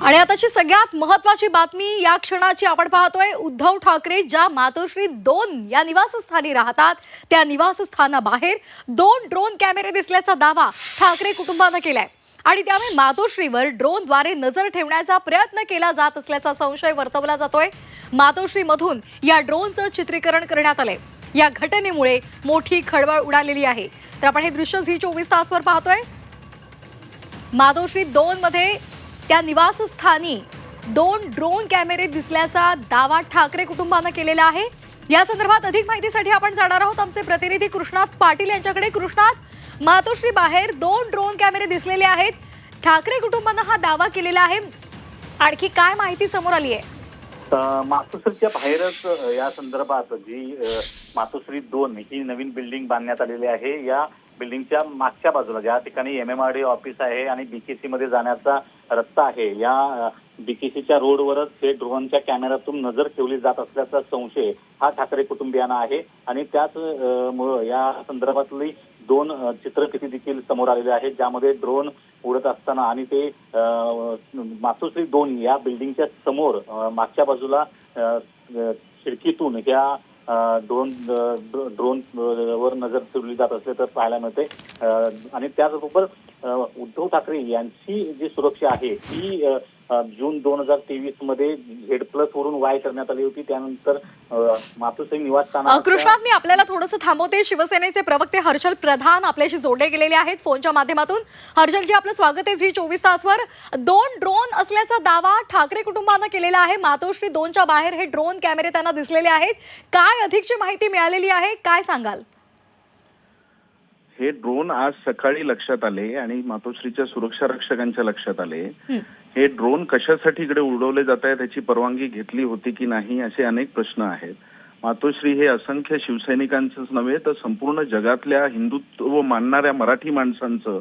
आणि आताची सगळ्यात महत्वाची बातमी या क्षणाची आपण पाहतोय. उद्धव ठाकरे ज्या मातोश्री दोन या निवासस्थानी राहतात त्या निवासस्थानाबाहेर दोन ड्रोन कॅमेरे दिसल्याचा दावा ठाकरे कुटुंबानं केलाय. आणि त्यामुळे मातोश्रीवर ड्रोनद्वारे नजर ठेवण्याचा प्रयत्न केला जात असल्याचा संशय वर्तवला जातोय. मातोश्रीमधून या ड्रोनचं चित्रीकरण करण्यात आलंय. या घटनेमुळे मोठी खळबळ उडालेली आहे. तर आपण हे दृश्य झी चोवीस तासवर पाहतोय. मातोश्री दोन मध्ये त्या निवासस्थानी दोन ड्रोन कॅमेरे दिसल्याचा दावा ठाकरे कुटुंबानं केलेला आहे. या संदर्भात अधिक माहितीसाठी आपण जाणार आहोत आमचे प्रतिनिधी कृष्णात पाटील यांच्याकडे. कृष्णात मातोश्री बाहेर दोन ड्रोन कॅमेरे दिसलेले आहेत. ठाकरे कुटुंबानं हा दावा केलेला आहे. आणखी काय माहिती समोर आली आहे? मातोश्रीच्या बाहेरच या संदर्भात जी मातोश्री दोन ही नवीन बिल्डिंग बांधण्यात आलेली आहे. या बिल्डिंगच्या मागच्या बाजूला ज्या ठिकाणी M M R D office आहे आणि बीकेसी मध्ये जाण्याचा रस्ता आहे. या बीकेसीच्या रोडवरच हे ड्रोनच्या कॅमेऱ्यातून नजर ठेवली जात असल्याचा संशय हा ठाकरे कुटुंबियांना आहे. आणि त्याच मुळं या संदर्भातली दोन चित्रफिती देखील समोर आलेल्या आहेत ज्यामध्ये ड्रोन उडत असताना आणि ते मातोश्री दोन या बिल्डिंगच्या समोर मागच्या बाजूला खिडकीतून ह्या ड्रोन ड्रोन वर नजर ठेवली जात असले तर पाहायला मिळते आणि त्याचबरोबर उद्धव ठाकरे यांची जी सुरक्षा आहे ती जून दोन हजार तेवीसमध्ये झेड प्लस वरून वाय करण्यात आली होती. त्यानंतर अ, निवासस्थान कृष्णात मी आपल्याला थोडंसं थांबवते. शिवसेनेचे प्रवक्ते हर्षल प्रधान आपल्याशी जोडले गेलेले आहेत फोनच्या माध्यमातून. हर्षलजी आपलं स्वागत आहे झी चोवीस तासवर. दोन ड्रोन असल्याचा दावा ठाकरे कुटुंबानं केलेला आहे. मातोश्री दोनच्या बाहेर हे ड्रोन कॅमेरे त्यांना दिसलेले आहेत. काय अधिकची माहिती मिळालेली आहे? काय सांगाल? हे ड्रोन आज सकाळी लक्षात आले आणि मातोश्रीच्या सुरक्षा रक्षकांच्या लक्षात आले. हं. ड्रोन कशासाठी इकडे उडवले जात आहेत त्याची परवानगी घेतली होती की नाही असे अनेक प्रश्न आहेत. मातोश्री हे असंख्य शिवसैनिकांचंच नव्हे तर संपूर्ण जगातल्या हिंदुत्व मानणाऱ्या मराठी माणसांचं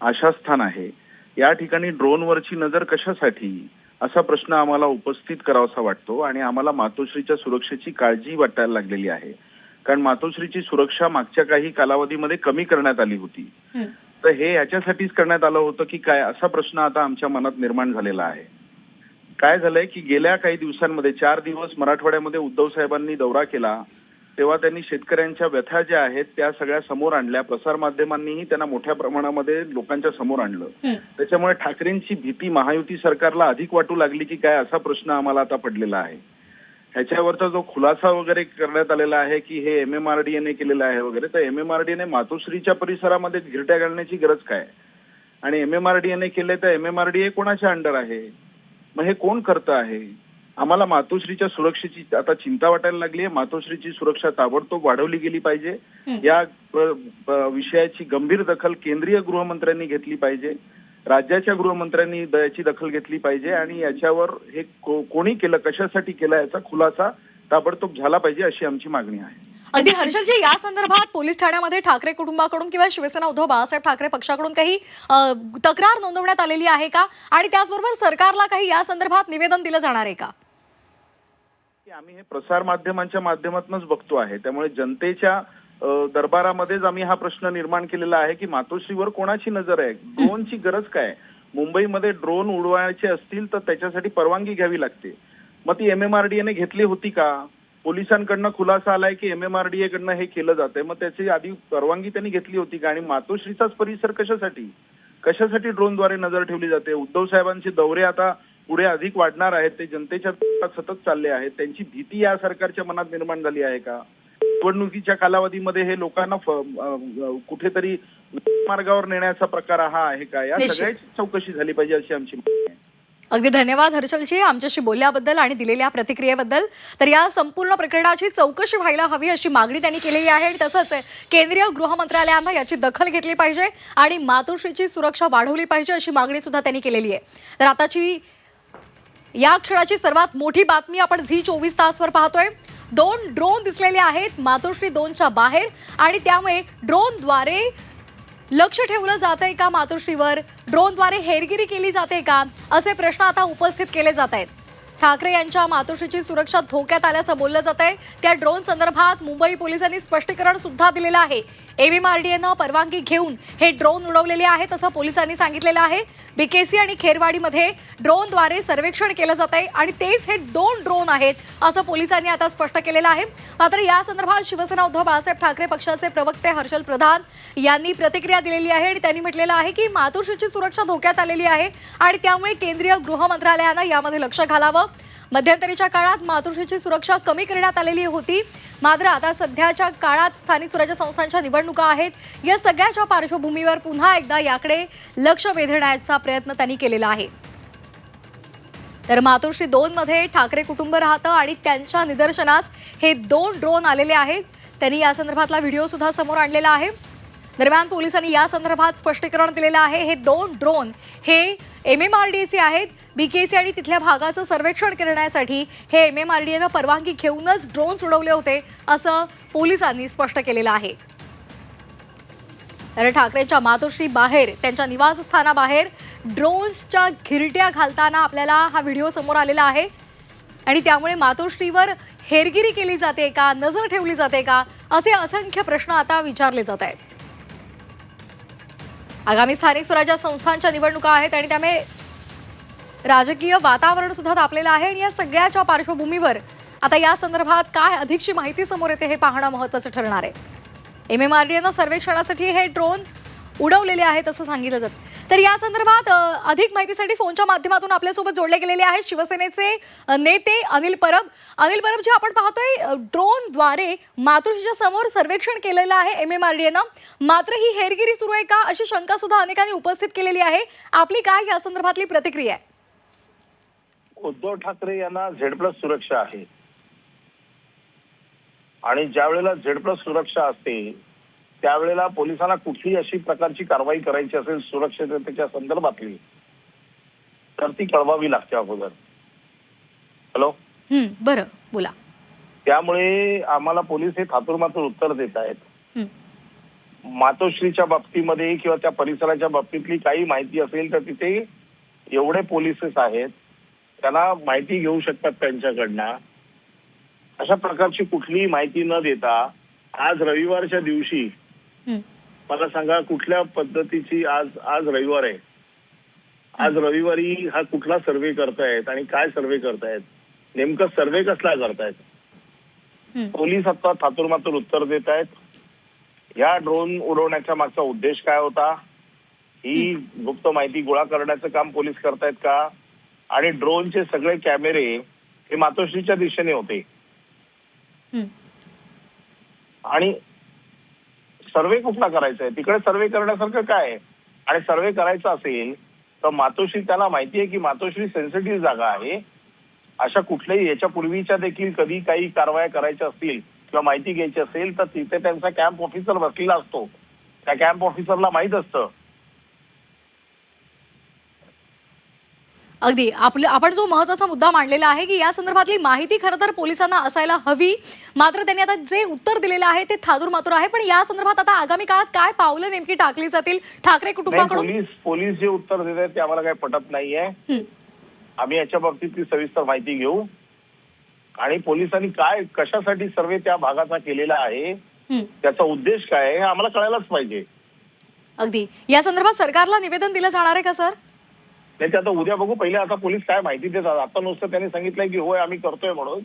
आशास्थान आहे. या ठिकाणी ड्रोनवरची नजर कशासाठी? असा प्रश्न आम्हाला उपस्थित करावासा वाटतो आणि आम्हाला मातोश्रीच्या सुरक्षेची काळजी वाटायला लागलेली आहे. कारण मातोश्रीची सुरक्षा मागच्या काही कालावधीमध्ये कमी करण्यात आली होती. तर हे याच्यासाठीच करण्यात आलं होतं की काय असा प्रश्न आता आमच्या मनात निर्माण झालेला आहे. काय झालंय की गेल्या काही दिवसांमध्ये चार दिवस मराठवाड्यामध्ये उद्धव साहेबांनी दौरा केला तेव्हा त्यांनी शेतकऱ्यांच्या व्यथा ज्या आहेत त्या सगळ्या समोर आणल्या. प्रसार माध्यमांनीही त्यांना मोठ्या प्रमाणामध्ये लोकांच्या समोर आणलं. त्याच्यामुळे ठाकरेंची भीती महायुती सरकारला अधिक वाटू लागली की काय असा प्रश्न आम्हाला आता पडलेला आहे. ह्याच्यावरचा जो खुलासा वगैरे करण्यात आलेला आहे की हे एम एम आर डी एने केलेलं आहे वगैरे तर एम एम आर डी एने मातोश्रीच्या परिसरामध्ये गिरट्या घालण्याची गरज काय? आणि एम एम आर डी एने केले तर M M R D A कोणाच्या अंडर आहे? मग हे कोण करतं आहे? आम्हाला मातोश्रीच्या सुरक्षेची आता चिंता वाटायला लागली आहे. मातोश्रीची सुरक्षा ताबडतोब वाढवली गेली पाहिजे. या विषयाची गंभीर दखल केंद्रीय गृहमंत्र्यांनी घेतली पाहिजे. राज्याच्या गृहमंत्र्यांनी याची दखल घेतली पाहिजे आणि याच्यावर हे कोणी केलं कशासाठी केलं याचा खुलासा ताबडतोब झाला पाहिजे अशी आमची मागणी आहे. अगदी हर्षलजी या संदर्भात पोलीस ठाण्यामध्ये ठाकरे कुटुंबाकडून किंवा शिवसेना उद्धव बाळासाहेब ठाकरे पक्षाकडून काही तक्रार नोंदवण्यात आलेली आहे का? आणि त्याचबरोबर सरकारला काही या संदर्भात निवेदन दिलं जाणार आहे का? आम्ही हे प्रसार माध्यमांच्या माध्यमातूनच बघतो आहे. त्यामुळे जनतेच्या दरबारामध्येच आम्ही हा प्रश्न निर्माण केलेला आहे की मातोश्रीवर कोणाची नजर आहे? ड्रोनची गरज काय? मुंबईमध्ये ड्रोन उडवायचे असतील तर त्याच्यासाठी परवानगी घ्यावी लागते. मग ती एम एम आर डी एने घेतली होती का? पोलिसांकडनं खुलासा आलाय की M M R D A कडनं हे केलं जातंय. मग त्याची आधी परवानगी त्यांनी घेतली होती का? आणि मातोश्रीचाच परिसर कशासाठी? कशासाठी ड्रोनद्वारे नजर ठेवली जाते? उद्धव साहेबांचे दौरे आता पुढे अधिक वाढणार आहेत. ते जनतेच्या सतत चालले आहेत. त्यांची भीती या सरकारच्या मनात निर्माण झाली आहे का? निवडणुकीच्या कालावधीमध्ये हे लोकांना कुठेतरी मार्गावर नेण्याचा प्रकार हा आहे का? या. सगळ्याची चौकशी झाली पाहिजे अशी आमची अगदी धन्यवाद हर्षलजी आमच्याशी बोलल्याबद्दल आणि दिलेल्या प्रतिक्रियेबद्दल. तर या संपूर्ण प्रकरणाची चौकशी व्हायला हवी अशी मागणी त्यांनी केलेली आहे. आणि तसंच केंद्रीय गृह मंत्रालयानं याची दखल घेतली पाहिजे आणि मातोश्रीची सुरक्षा वाढवली पाहिजे अशी मागणी सुद्धा त्यांनी केलेली आहे. तर आताची या क्षणाची सर्वात मोठी बातमी आपण झी चोवीस तासवर पाहतोय. दोन ड्रोन दिसलेले आहेत मातोश्री दोनच्या बाहेर आणि त्यामुळे ड्रोनद्वारे लक्ष ठेवलं जातंय का मातोश्रीवर? ड्रोनद्वारे हेरगिरी केली जाते का? असे प्रश्न आता उपस्थित केले जात आहेत. ठाकरे यांच्या मातोश्रीची सुरक्षा धोक्यात आल्याचं बोललं जात आहे. त्या ड्रोन संदर्भात मुंबई पोलिसांनी स्पष्टीकरण सुद्धा दिलेलं आहे. एमएमआरडीएनं परवानगी घेऊन हे ड्रोन उडवलेले आहेत असं पोलिसांनी सांगितलेलं आहे. बीकेसी आणि खेरवाडीमध्ये ड्रोनद्वारे सर्वेक्षण केलं जात आहे आणि तेच हे दोन ड्रोन आहेत असं पोलिसांनी आता स्पष्ट केलेलं आहे. मात्र या संदर्भात शिवसेना उद्धव बाळासाहेब ठाकरे पक्षाचे प्रवक्ते हर्षल प्रधान यांनी प्रतिक्रिया दिलेली आहे आणि त्यांनी म्हटलेलं आहे की मातोश्रीची सुरक्षा धोक्यात आलेली आहे आणि त्यामुळे केंद्रीय गृह मंत्रालयानं यामध्ये लक्ष घालावं. मध्यंतरीच्या काळात मातृश्रीची सुरक्षा कमी करण्यात आलेली होती. मात्र आता सध्याच्या काळात स्थानिक स्वराज्य संस्थांच्या निवडणुका आहेत. या सगळ्याच्या पार्श्वभूमीवर पुन्हा एकदा याकडे लक्ष वेधण्याचा प्रयत्न त्यांनी केलेला आहे. तर मातोश्री दोन मध्ये ठाकरे कुटुंब राहतं आणि त्यांच्या निदर्शनास हे दोन ड्रोन आलेले आहेत. त्यांनी या संदर्भातला व्हिडिओ सुद्धा समोर आणलेला आहे. दरम्यान पोलिसांनी या संदर्भात स्पष्टीकरण दिलेलं आहे. हे दोन ड्रोन हे M M R D C आहेत. सी आणि तिथल्या भागाचं सर्वेक्षण करण्यासाठी हे एम एम आर डी एनं परवानगी घेऊनच ड्रोन उडवले होते असं पोलिसांनी स्पष्ट केलेलं आहे. तर ठाकरेंच्या मातोश्री बाहेर त्यांच्या निवासस्थानाबाहेर ड्रोन्सच्या घिरट्या घालताना आपल्याला हा व्हिडिओ समोर आलेला आहे. आणि त्यामुळे मातोश्रीवर हेरगिरी केली जाते का नजर ठेवली जाते का असे असंख्य प्रश्न आता विचारले जात आहेत. आगामी स्थानिक स्वराज्य संस्थांच्या निवडणुका आहेत आणि त्यामुळे राजकीय वातावरण सुद्धा तापलेलं आहे आणि या सगळ्याच्या पार्श्वभूमीवर आता या संदर्भात काय अधिकची माहिती समोर येते हे पाहणं महत्त्वाचं ठरणार आहे. एम एम आर डी एनं सर्वेक्षणासाठी हे ड्रोन उडवलेले आहेत असं सांगितलं जातं. तर या संदर्भात अधिक माहितीसाठी फोनच्या माध्यमातून आपल्यासोबत जोडले गेलेले आहेत शिवसेनेचे नेते अनिल परब. अनिल परब जे आपण पाहतोय ड्रोनद्वारे मातृश्रीच्या समोर सर्वेक्षण केलेलं आहे एम एम आर डी एनं मात्र ही हेरगिरी सुरू आहे का अशी शंका सुद्धा अनेकांनी उपस्थित केलेली आहे. आपली काय या संदर्भातली प्रतिक्रिया आहे? उद्धव ठाकरे यांना झेड प्लस सुरक्षा आहे. आणि ज्या वेळेला झेड प्लस सुरक्षा असते त्यावेळेला पोलिसांना कुठलीही अशी प्रकारची कारवाई करायची असेल सुरक्षिततेच्या संदर्भातली तर ती कळवावी लागते अगोदर. हॅलो? बरं बोला. त्यामुळे आम्हाला पोलीस हे थातुरमातुर उत्तर देत आहेत. मातोश्रीच्या बाबतीमध्ये किंवा त्या परिसराच्या बाबतीतली काही माहिती असेल तर तिथे एवढे पोलिसेस आहेत त्यांना माहिती घेऊ शकतात त्यांच्याकडनं. अशा प्रकारची कुठलीही माहिती न देता आज रविवारच्या दिवशी मला सांगा कुठल्या पद्धतीची आज आज रविवार आहे? आज रविवारी हा कुठला सर्वे करतायत आणि काय सर्वे करतायत? नेमकं सर्वे कसला करतायत? हं. पोलीस आता थातुरमातुर उत्तर देत आहेत या ड्रोन उडवण्याच्या मागचा उद्देश काय होता? ही गुप्त माहिती गोळा करण्याचं काम पोलीस करतायत का? आणि ड्रोनचे सगळे कॅमेरे हे मातोश्रीच्या दिशेने होते. आणि सर्वे कुठला करायचा आहे तिकडे सर्वे करण्यासारखं काय? आहे आणि सर्वे करायचा असेल तर मातोश्री त्याला माहिती आहे की मातोश्री सेन्सिटिव्ह जागा आहे. अशा कुठल्याही याच्या पूर्वीच्या देखील कधी काही कारवाया करायच्या असतील किंवा माहिती घ्यायची असेल तर तिथे त्यांचा कॅम्प ऑफिसर बसलेला असतो. त्या कॅम्प ऑफिसरला माहीत असतं अगदी. आपलं आपण जो महत्त्वाचा मुद्दा मांडलेला आहे की या संदर्भातली माहिती खरं तर पोलिसांना असायला हवी. मात्र त्यांनी आता जे उत्तर दिलेलं आहे ते थादूर मातूर आहे. पण या संदर्भात आता आगामी काळात काय पावलं नेमकी टाकली जातील? ठाकरे कुटुंबाकडून? पोलीस पोलीस जे उत्तर देत आहेत ते आम्हाला काही पटत नाहीये. आम्ही याच्या बाबतीतली सविस्तर माहिती घेऊ. आणि पोलिसांनी काय कशासाठी सर्वे त्या भागाचा केलेला आहे. त्याचा उद्देश काय आहे हे आम्हाला कळायलाच पाहिजे. अगदी. या संदर्भात सरकारला निवेदन दिलं जाणार आहे का सर? नाही ते आता उद्या बघू. पहिले आता पोलीस काय माहिती देतात. आता नुसतं त्यांनी सांगितलंय की होय आम्ही करतोय म्हणून.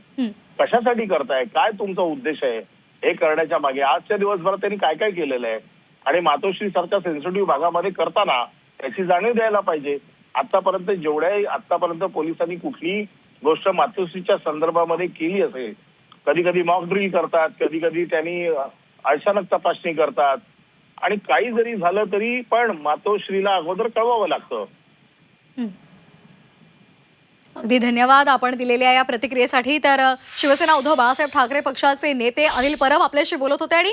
कशासाठी करताय? काय तुमचा उद्देश आहे? हे करण्याच्या मागे. आजच्या दिवसभरात त्यांनी काय काय केलेलं आहे? आणि मातोश्री सारख्या सेन्सिटिव्ह भागामध्ये करताना त्याची जाणीव द्यायला पाहिजे. आतापर्यंत जेवढ्या आतापर्यंत पोलिसांनी कुठलीही गोष्ट मातोश्रीच्या संदर्भामध्ये केली असेल कधी कधी मॉक ड्रिल करतात कधी कधी त्यांनी अचानक तपासणी करतात. आणि काही जरी झालं तरी पण मातोश्रीला अगोदर कळवावं लागतं. अगदी धन्यवाद आपण दिलेल्या या प्रतिक्रियेसाठी. तर शिवसेना उद्धव बाळासाहेब ठाकरे पक्षाचे नेते अनिल परब आपल्याशी बोलत होते आणि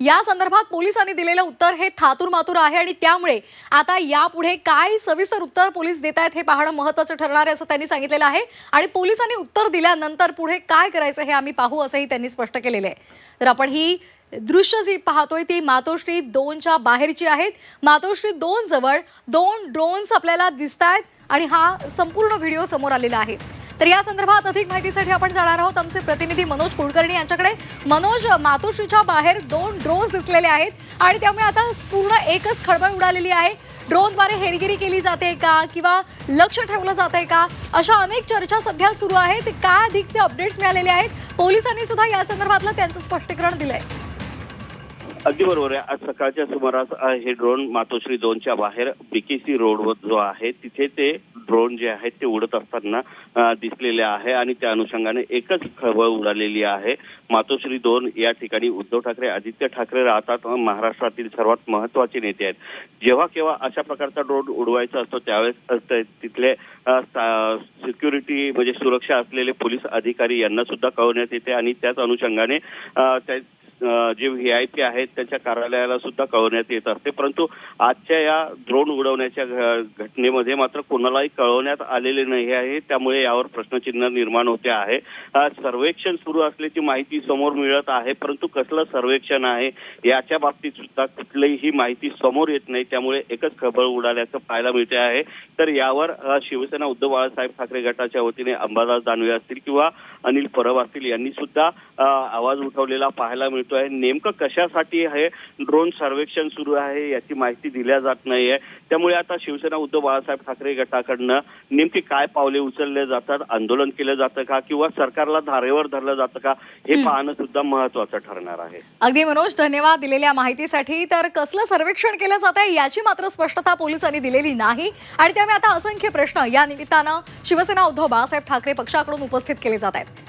या संदर्भात पोलिसांनी दिलेलं उत्तर हे थातूर मातूर आहे आणि त्यामुळे आता यापुढे काय सविस्तर उत्तर पोलीस देत आहेत हे पाहणं महत्त्वाचं ठरणार आहे असं त्यांनी सांगितलेलं आहे. आणि पोलिसांनी उत्तर दिल्यानंतर पुढे काय करायचं हे आम्ही पाहू असंही त्यांनी स्पष्ट केलेलं आहे. तर आपण ही दृश्य जी पाहतोय ती मातोश्री दोनच्या बाहेरची आहेत. मातोश्री दोन जवळ दोन ड्रोन्स आपल्याला दिसत आहेत आणि हा संपूर्ण व्हिडिओ समोर आलेला आहे. तर या संदर्भात अधिक माहितीसाठी आपण जाणार आहोत. आमचे प्रतिनिधी मनोज कुलकर्णी यांच्याकडे. मनोज मातोश्रीच्या बाहेर दोन ड्रोन्स दिसलेले आहेत आणि त्यामुळे आता पूर्ण एकच खळबळ उडालेली आहे. ड्रोनद्वारे हेरगिरी केली जाते का किंवा लक्ष ठेवलं जात आहे का? अशा अनेक चर्चा सध्या सुरू आहेत. काय अधिकचे अपडेट्स मिळालेले आहेत? पोलिसांनी सुद्धा या संदर्भातलं त्यांचं स्पष्टीकरण दिलं आहे अगदी बरोबर आहे. आज सकाळच्या सुमारास हे ड्रोन मातोश्री दोनच्या बाहेर बीकेसी रोडवर जो आहे तिथे ते ड्रोन जे आहेत ते उडत असताना दिसलेले आहे आणि त्या अनुषंगाने एकच खळबळ उडालेली आहे. मातोश्री दोन या ठिकाणी उद्धव ठाकरे आदित्य ठाकरे राहतात. महाराष्ट्रातील सर्वात महत्त्वाचे नेते आहेत. जेव्हा केव्हा अशा प्रकारचा ड्रोन उडवायचा असतो त्यावेळेस ते- तिथले सिक्युरिटी म्हणजे सुरक्षा असलेले पोलीस अधिकारी यांना सुद्धा कळवण्यात येते आणि त्याच अनुषंगाने त्या जे व्ही आय पी आहेत त्यांच्या कार्यालयाला सुद्धा कळवण्यात येत असते. परंतु आजच्या या ड्रोन उडवण्याच्या घटनेमध्ये मात्र कोणालाही कळवण्यात आलेले नाही आहे. त्यामुळे यावर प्रश्नचिन्ह निर्माण होते आहे. सर्वेक्षण सुरू असल्याची माहिती समोर मिळत आहे परंतु कसलं सर्वेक्षण आहे याच्या बाबतीत सुद्धा कुठलीही माहिती समोर येत नाही. त्यामुळे एकच खबळ उडाल्याचं पाहायला मिळते आहे. तर यावर शिवसेना उद्धव बाळासाहेब ठाकरे गटाच्या वतीने अंबादास दानवे असतील किंवा अनिल परब असतील यांनी सुद्धा आवाज उठवलेला पाहायला मिळतो. आहे नेमकं कशासाठी हे ड्रोन सर्वेक्षण सुरू आहे याची माहिती दिल्या जात नाहीये. त्यामुळे आता शिवसेना उद्धव बाळासाहेब ठाकरे गटाकडनं नेमकी काय पावले उचलले जातात? आंदोलन केलं जातं का? किंवा सरकारला धारेवर धरलं जातं का? हे पाहणं सुद्धा महत्वाचं ठरणार आहे. अगदी मनोज धन्यवाद दिलेल्या माहितीसाठी. तर कसलं सर्वेक्षण केलं जात आहे याची मात्र स्पष्टता पोलिसांनी दिलेली नाही. आणि त्यामुळे आता असंख्य प्रश्न या निमित्तानं शिवसेना उद्धव बाळासाहेब ठाकरे पक्षाकडून उपस्थित केले जात आहेत.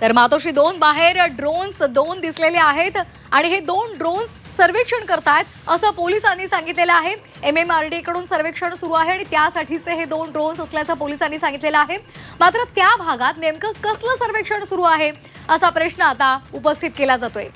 तर मातोश्री दोन बाहेर ड्रोन्स दोन दिसलेले आहेत आणि हे दोन ड्रोन्स सर्वेक्षण करतायत असं पोलिसांनी सांगितलेलं आहे. एम एम आर डी कडून सर्वेक्षण सुरू आहे आणि त्यासाठीचे हे दोन ड्रोन्स असल्याचं पोलिसांनी सांगितलेलं आहे. मात्र त्या भागात नेमकं कसलं सर्वेक्षण सुरू आहे असा प्रश्न आता उपस्थित केला जातोय.